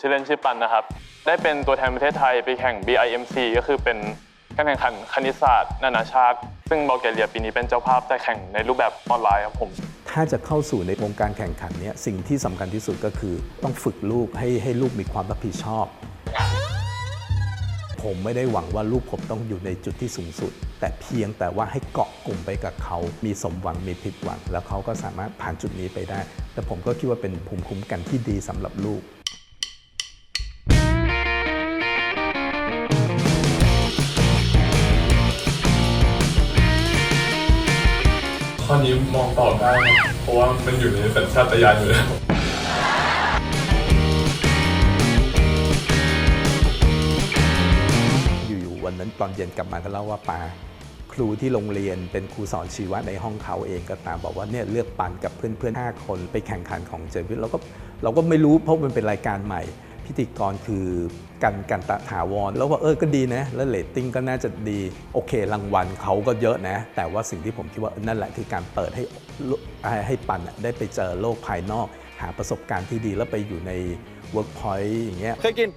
ชื่อเล่นชื่อปันนะครับ ได้เป็นตัวแทนประเทศไทยไปแข่ง BIMC ก็คือเป็นการแข่งขันคณิตศาสตร์นานาชาติ ซึ่งบัลแกเรียปีนี้เป็นเจ้าภาพแต่แข่งในรูปแบบออนไลน์ครับผม ถ้าจะเข้าสู่ในวงการแข่งขันเนี้ยสิ่งที่สำคัญที่สุดก็คือ ต้องฝึกลูกให้ให้ลูกมีความรับผิดชอบ ผมไม่ได้หวังว่าลูกผมต้องอยู่ในจุดที่สูงสุด แต่เพียงแต่ว่าให้เกาะกลุ่มไปกับเขา มีสมหวังมีผิดหวัง แล้วเขาก็สามารถผ่านจุดนี้ไปได้ แต่ผมก็คิดว่าเป็นภูมิคุ้มกันที่ดีสำหรับลูก ข้อนี้มองตอบได้เพราะว่ามันอยู่ในสัญชาตญาณอยู่แล้ว อยู่ๆวันนั้นตอนเย็นกลับมาก็เล่าว่าปาครูที่โรงเรียนเป็นครูสอนชีวะในห้องเขาเองก็ตามบอกว่าเนี่ยเลือกปันกับเพื่อนๆ5คนไปแข่งขันของเจวิทเราก็เราก็ไม่รู้เพราะมันเป็นรายการใหม่ พิธีกรคือกันกันตะถาวร แล้วว่าเออก็ดีนะ แล้วเรตติ้งก็น่าจะดี โอเครางวัลเขาก็เยอะนะ แต่ว่าสิ่งที่ผมคิดว่านั่นแหละคือการเปิดให้ลูให้ให้ปันอะได้ไปเจอโลกภายนอก หาประสบการณ์ที่ดีแล้วไปอยู่ใน Workpoint อย่างเงี้ยเคยกิน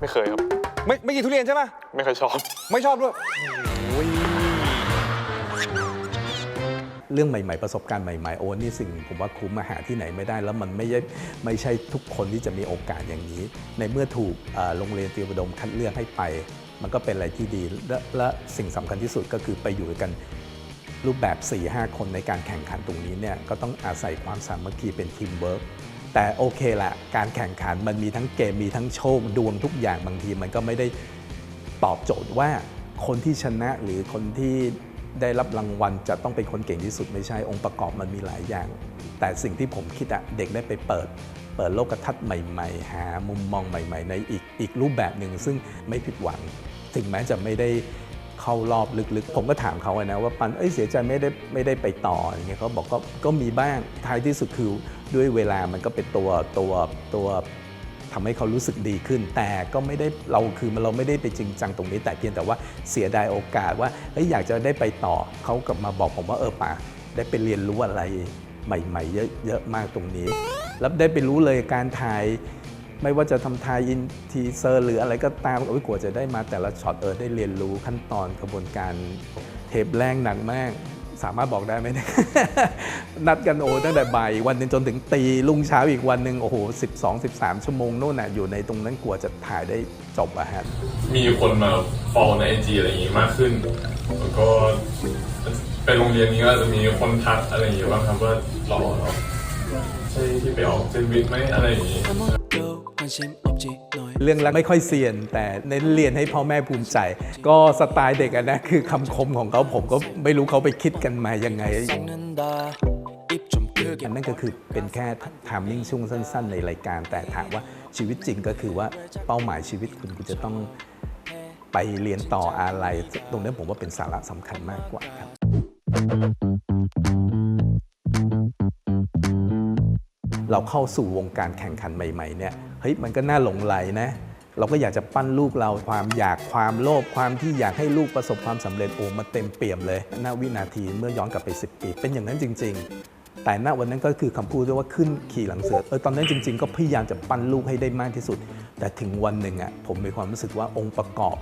ไม่เคยครับ ไม่ไม่กินทุเรียนใช่ไหมไม่เคยชอบ ไม่ชอบด้วย เรื่องใหม่ ๆ ประสบการณ์ใหม่ ๆ โอ้นี่สิ่งผมว่าคุ้มมาหาที่ไหนไม่ได้ แล้วมันไม่ใช่ไม่ใช่ทุกคนที่จะมีโอกาสอย่างนี้ ในเมื่อถูกโรงเรียนเตรียมอุดมคัดเลือกให้ไป มันก็เป็นอะไรที่ดี และและสิ่งสำคัญที่สุดก็คือไปอยู่กันรูปแบบ 4-5 คนในการแข่งขันตรงนี้เนี่ยก็ต้องอาศัยความสามัคคีเป็นทีมเวิร์กแต่โอเคละการแข่งขันมันมีทั้งเกมมีทั้งโชคดวงทุกอย่างบางทีมันก็ไม่ได้ตอบโจทย์ว่าคนที่ชนะหรือคนที่ ได้รับรางวัลจะต้องเป็นคนเก่งที่สุดไม่ใช่องค์ประกอบมันมีหลายอย่าง แต่สิ่งที่ผมคิดอะเด็กได้ไปเปิด เปิดโลกทัศน์ใหม่ ๆ หามุมมองใหม่ ๆ ในอีกอีกรูปแบบหนึ่งซึ่งไม่ผิดหวัง ถึงแม้จะไม่ได้เข้ารอบลึกๆ ผมก็ถามเขาอะนะว่าปันเอ้ยเสียใจไม่ได้ไม่ได้ไปต่ออย่างเงี้ยเขาบอกก็ก็มีบ้างท้ายที่สุดคือด้วยเวลามันก็เป็นตัวตัวตัว ทำให้เขารู้สึกดีขึ้น แต่ก็ไม่ได้เราคือเราไม่ได้ไปจริงจังตรงนี้ แต่เพียงแต่ว่าเสียดายโอกาสว่าเฮ้ยอยากจะได้ไปต่อเขากลับมาบอกผมว่าเออป่าได้ไปเรียนรู้อะไรใหม่ๆ เยอะเยอะมากตรงนี้ แล้วได้ไปรู้เลยการถ่ายไม่ว่าจะทำทายอินทีเซอร์หรืออะไรก็ตามโอ้ยกว่าจะได้มาแต่ละช็อตเออได้เรียนรู้ขั้นตอนกระบวนการเทปแรงหนักมาก สามารถบอกได้ไหมเนี่ยนัดกันโอ้ตั้งแต่บ่ายวันนึงจนถึงตีรุ่งเช้าอีกวันหนึ่งโอ้โห12 13 ชั่วโมงโน่นน่ะอยู่ในตรงนั้นกลัวจะถ่ายได้จบอะฮะมีคนมาฟอลในไอจีอะไรอย่างงี้มากขึ้น แล้วก็ไปโรงเรียนนี้ก็จะมีคนทักอะไรอย่างงี้บ้างครับว่าหล่อเนา เรอย่างงี้ เรื่องรักไม่ค่อยเซียน แต่เน้นเรียนให้พ่อแม่ภูมิใจ ก็สไตล์เด็กนะคือคำคมของเขาผมก็ไม่รู้เขาไปคิดกันมายังไงนนั้นก็คือเป็นแค่ทามมิ่งช่วงสั้น ๆ ในรายการ แต่ถามว่าชีวิตจริงก็คือว่าเป้าหมายชีวิตคุณคุณจะต้องไปเรียนต่ออะไร ตรงนี้ผมว่าเป็นสาระสำคัญมากกว่าครับ เราเข้าสู่วงการแข่งขันใหม่ๆเนี่ยเฮ้ยมันก็น่าหลงไหลนะเราก็อยากจะปั้นลูกเราความอยากความโลภความที่อยากให้ลูกประสบความสำเร็จโอ้มาเต็มเปี่ยมเลยณวินาทีเมื่อย้อนกลับไป 10 ปี เป็นอย่างนั้นจริง ๆ แต่ณวันนั้นก็คือคำพูดที่ว่าขึ้นขี่หลังเสือเออตอนนั้นจริง ๆ ก็พยายามจะปั้นลูกให้ได้มากที่สุด แต่ถึงวันหนึ่งอะผมมีความรู้สึกว่าองค์ประกอบ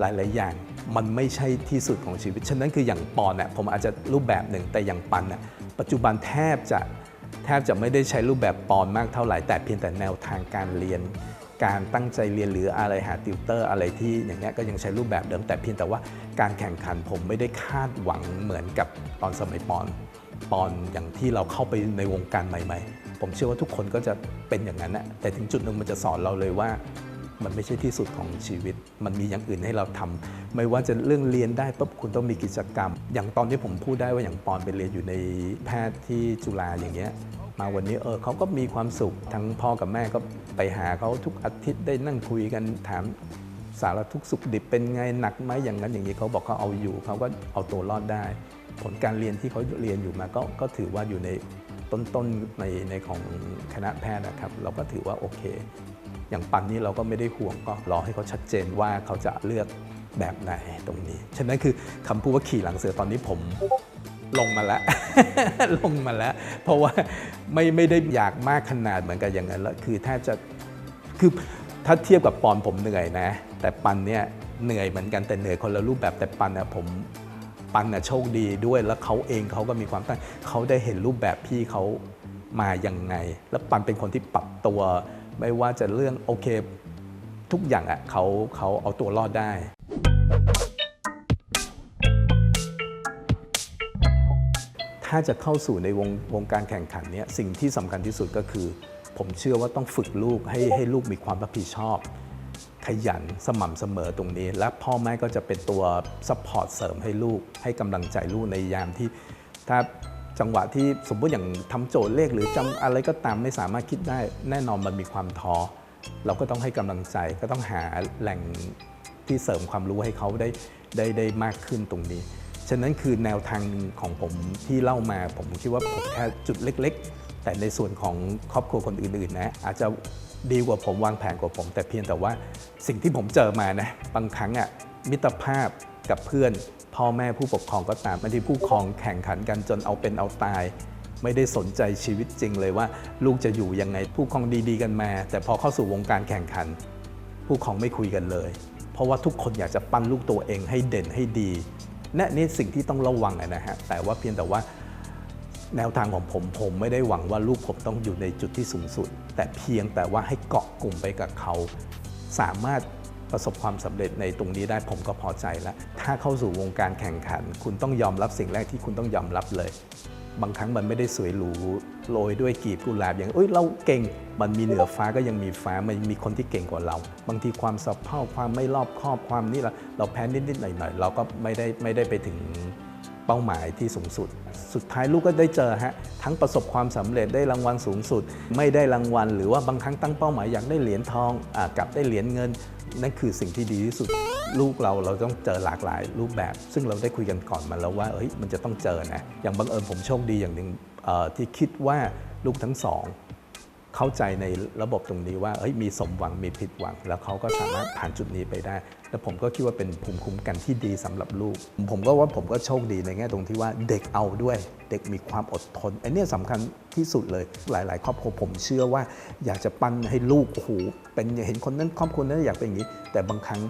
หลาย ๆ อย่างมันไม่ใช่ที่สุดของชีวิต ฉะนั้นคืออย่างปอนอะผมอาจจะรูปแบบหนึ่งแต่อย่างปันอะปัจจุบันแทบจะ แทบจะไม่ได้ใช้รูปแบบปอนมากเท่าไหร่ แต่เพียงแต่แนวทางการเรียน การตั้งใจเรียนหรืออะไรหาติวเตอร์อะไรที่อย่างเงี้ยก็ยังใช้รูปแบบเดิม แต่เพียงแต่ว่าการแข่งขันผมไม่ได้คาดหวังเหมือนกับตอนสมัยปอนปอนอย่างที่เราเข้าไปในวงการใหม่ ๆ ผมเชื่อว่าทุกคนก็จะเป็นอย่างนั้นนะแต่ถึงจุดหนึ่งมันจะสอนเราเลยว่า มันไม่ใช่ที่สุดของชีวิต มันมีอย่างอื่นให้เราทำไม่ว่าจะเรื่องเรียนได้ปุ๊บคุณต้องมีกิจกรรม อย่างตอนที่ผมพูดได้ว่าอย่างปอนไปเรียนอยู่ในแพทย์ที่จุฬาอย่างเงี้ยมาวันนี้เออเขาก็มีความสุขทั้งพ่อกับแม่ก็ไปหาเขาทุกอาทิตย์ได้นั่งคุยกันถามสารทุกสุขดิบเป็นไงหนักไหมอย่างนั้นอย่างนี้เขาบอกเขาเอาอยู่เขาก็เอาตัวรอดได้ ผลการเรียนที่เขาเรียนอยู่มาก็ก็ถือว่าอยู่ในต้นๆในในของคณะแพทย์นะครับ เราก็ถือว่าโอเค อย่างปันนี่เราก็ไม่ได้ห่วงก็รอให้เขาชัดเจนว่าเขาจะเลือกแบบไหนตรงนี้ ฉะนั้นคือคำพูดว่าขี่หลังเสือตอนนี้ผมลงมาแล้ว ลงมาแล้ว เพราะว่าไม่ไม่ได้อยากมากขนาดเหมือนกับอย่างนั้นแล้วคือแทบจะคือถ้าเทียบกับปอนผมเหนื่อยนะ แต่ปันเนี่ยเหนื่อยเหมือนกันแต่เหนื่อยคนละรูปแบบแต่ปันนะผมปันนะโชคดีด้วยแล้วเขาเองเขาก็มีความตั้งเขาได้เห็นรูปแบบพี่เขามายังไง แล้วปันเป็นคนที่ปรับตัว ไม่ว่าจะเรื่องโอเค ทุกอย่างอะเขาเขาเอาตัวรอดได้ถ้าจะเข้าสู่ในวงวงการแข่งขันเนี้ยสิ่งที่สำคัญที่สุดก็คือ ผมเชื่อว่าต้องฝึกลูกให้ให้ลูกมีความรับผิดชอบ ขยันสม่ำเสมอตรงนี้ และพ่อแม่ก็จะเป็นตัวซัพพอร์ตเสริมให้ลูกให้กำลังใจลูกในยามที่ ถ้า จังหวะที่สมมติอย่างทำโจทย์เลขหรือจำอะไรก็ตามไม่สามารถคิดได้แน่นอนมันมีความท้อเราก็ต้องให้กำลังใจก็ต้องหาแหล่งที่เสริมความรู้ให้เขาได้ได้ได้มากขึ้นตรงนี้ ฉะนั้นคือแนวทางของผมที่เล่ามา ผมคิดว่าผมแค่จุดเล็ก ๆ แต่ในส่วนของครอบครัวคนอื่นๆนะอาจจะดีกว่าผมวางแผนกว่าผม แต่เพียงแต่ว่าสิ่งที่ผมเจอมานะบางครั้งอะมิตรภาพ กับเพื่อน พ่อแม่ผู้ปกครองก็ตามบางทีผู้ปกครองแข่งขันกันจนเอาเป็นเอาตาย ไม่ได้สนใจชีวิตจริงเลยว่า ลูกจะอยู่ยังไงผู้ปกครองดีๆกันมา แต่พอเข้าสู่วงการแข่งขัน ผู้ปกครองไม่คุยกันเลย เพราะว่าทุกคนอยากจะปั้นลูกตัวเองให้เด่นให้ดีและนี่สิ่งที่ต้องระวังนะฮะแต่ว่าเพียงแต่ว่าแนวทางของผมผมไม่ได้หวังว่าลูกผมต้องอยู่ในจุดที่สูงสุด แต่เพียงแต่ว่าให้เกาะกลุ่มไปกับเขา สามารถ ประสบความสำเร็จในตรงนี้ได้ผมก็พอใจแล้ว ถ้าเข้าสู่วงการแข่งขัน คุณต้องยอมรับสิ่งแรกที่คุณต้องยอมรับเลย บางครั้งมันไม่ได้สวยหรูโรยด้วยกีบกุหลาบอย่างเอ้ยเราเก่งมันมีเหนือฟ้าก็ยังมีฟ้ามันมีคนที่เก่งกว่าเรา บางทีความสับเพร่าความไม่รอบคอบความนี่เราเราแพ้นิดๆหน่อยๆเราก็ไม่ได้ไม่ได้ไปถึงเป้าหมายที่สูงสุด สุดท้ายลูกก็ได้เจอฮะ ทั้งประสบความสำเร็จได้รางวัลสูงสุด ไม่ได้รางวัล หรือว่าบางครั้งตั้งเป้าหมายอยากได้เหรียญทองอกลับได้เหรียญเงิน นั่นคือสิ่งที่ดีที่สุด ลูกเราเราต้องเจอหลากหลายรูปแบบ ซึ่งเราได้คุยกันก่อนมาแล้วว่าเฮ้ยมันจะต้องเจอนะอย่างบังเอิญผมโชคดีอย่างหนึ่งที่คิดว่าลูกทั้งสอง เข้าใจในระบบตรงนี้ว่าเฮ้ยมีสมหวังมีผิดหวัง แล้วเขาก็สามารถผ่านจุดนี้ไปได้ แล้วผมก็คิดว่าเป็นภูมิคุ้มกันที่ดีสำหรับลูก ผมก็ว่าผมก็โชคดีในแง่ตรงที่ว่าเด็กเอาด้วย เด็กมีความอดทนอันนี้ยสำคัญที่สุดเลยหลาย ๆ ครอบครัวผมเชื่อว่า อยากจะปั้นให้ลูกโอ้โหเป็นเห็นคนนั้นครอบครัวนั้นอยากเป็นอย่างนี้ แต่บางครั้ง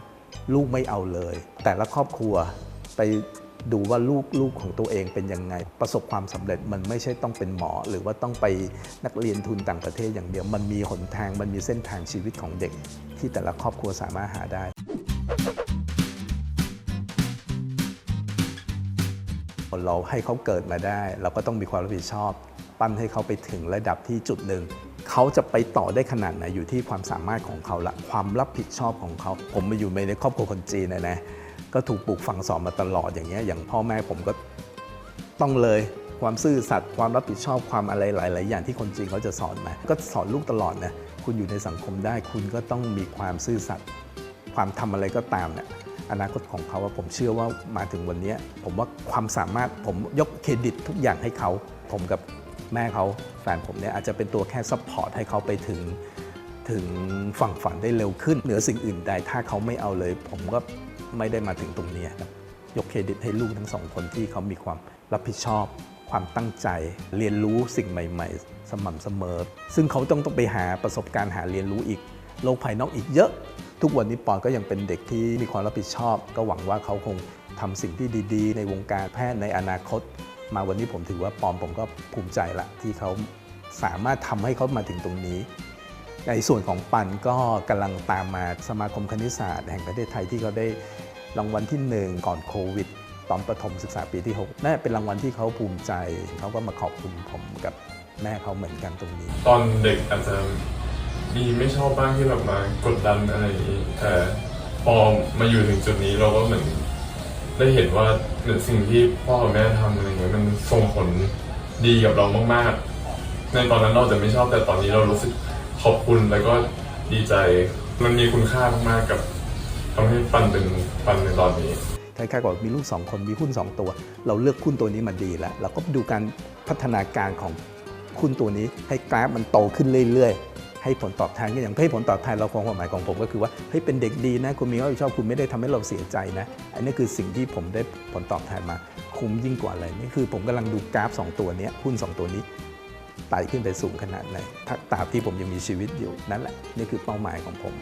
ลูกไม่เอาเลย แต่ละครอบครัวไป ดูว่าลูกลูกของตัวเองเป็นยังไง ประสบความสำเร็จมันไม่ใช่ต้องเป็นหมอ หรือว่าต้องไปนักเรียนทุนต่างประเทศอย่างเดียว มันมีหนทางมันมีเส้นทางชีวิตของเด็ก ที่แต่ละครอบครัวสามารถหาได้เราให้เขาเกิดมาได้ เราก็ต้องมีความรับผิดชอบ ปั้นให้เขาไปถึงระดับที่จุดหนึ่งเขาจะไปต่อได้ขนาดไหนอยู่ที่ความสามารถของเขาละความรับผิดชอบของเขา ผมมาอยู่ในครอบครัวคนจีนนะนะ ก็ถูกปลูกฝังสอนมาตลอดอย่างเงี้ยอย่างพ่อแม่ผมก็ต้องเลยความซื่อสัตย์ความรับผิดชอบความอะไรหลาย ๆ อย่างที่คนจีนเขาจะสอนมา ก็สอนลูกตลอดนะคุณอยู่ในสังคมได้ คุณก็ต้องมีความซื่อสัตย์ความทำอะไรก็ตามเนี่ยอนาคตของเขาว่าผมเชื่อว่ามาถึงวันนี้ผมว่าความสามารถผมยกเครดิตทุกอย่างให้เขา ผมกับแม่เขาแฟนผมเนี่ยอาจจะเป็นตัวแค่ซัพพอร์ตให้เขาไปถึงถึงฝั่งฝันได้เร็วขึ้น เหนือสิ่งอื่นใดถ้าเขาไม่เอาเลย ผมก็ ไม่ได้มาถึงตรงนี้ครับยกเครดิตให้ลูกทั้งสองคนที่เขามีความรับผิดชอบ ความตั้งใจ เรียนรู้สิ่งใหม่ ๆ สม่ำเสมอ ซึ่งเขาต้องต้องไปหาประสบการณ์หาเรียนรู้อีก โลกภายนอกอีกเยอะ ทุกวันนี้ปอนก็ยังเป็นเด็กที่มีความรับผิดชอบ ก็หวังว่าเขาคงทำสิ่งที่ดี ๆ ในวงการแพทย์ในอนาคต มาวันนี้ผมถือว่าปอนผมก็ภูมิใจละที่เขาสามารถทำให้เขามาถึงตรงนี้ ในส่วนของปันก็กำลังตามมาสมาคมคณิตศาสตร์ แห่งประเทศไทยที่เขาได้ รางวัลที่ 1 ก่อนโควิด ตอนประถมศึกษาปีที่ 6นั่นเป็นรางวัลที่เขาภูมิใจ เขาก็มาขอบคุณผมกับแม่เขาเหมือนกันตรงนี้ ตอนเด็กอาจจะมีไม่ชอบบ้างที่แบบมากดดันอะไรอย่างนี้แต่พอมาอยู่ถึงจุดนี้เราก็เหมือนได้เห็นว่าเหมือนสิ่งที่พ่อกับแม่ทำอะไรอย่างเงี้ยมันส่งผลดีกับเรามากๆ ในตอนนั้นเราจะไม่ชอบแต่ตอนนี้เรารู้สึกขอบคุณแล้วก็ดีใจ มันมีคุณค่ามากๆกับ ทำให้ปันเป็นปันในตอนนี้คล้ายๆกับมีลูก2คนมีหุ้น2ตัว เราเลือกหุ้นตัวนี้มาดีแล้ว เราก็ดูการพัฒนาการของหุ้นตัวนี้ให้กราฟมันโตขึ้นเรื่อยๆ ให้ผลตอบแทนก็อย่างให้ผลตอบแทนเราความหมายของผมก็คือว่าเฮ้ยเป็นเด็กดีนะคุณมีความรับผิดชอบคุณไม่ได้ทำให้เราเสียใจนะ อันนี้คือสิ่งที่ผมได้ผลตอบแทนมา คุ้มยิ่งกว่าอะไรนี่คือผมกำลังดูกราฟ 2 ตัวนี้หุ้น 2 ตัวนี้ไต่ขึ้นไปสูงขนาดไหนตราบที่ผมยังมีชีวิตอยู่นั่นแหละนี่คือเป้าหมายของผม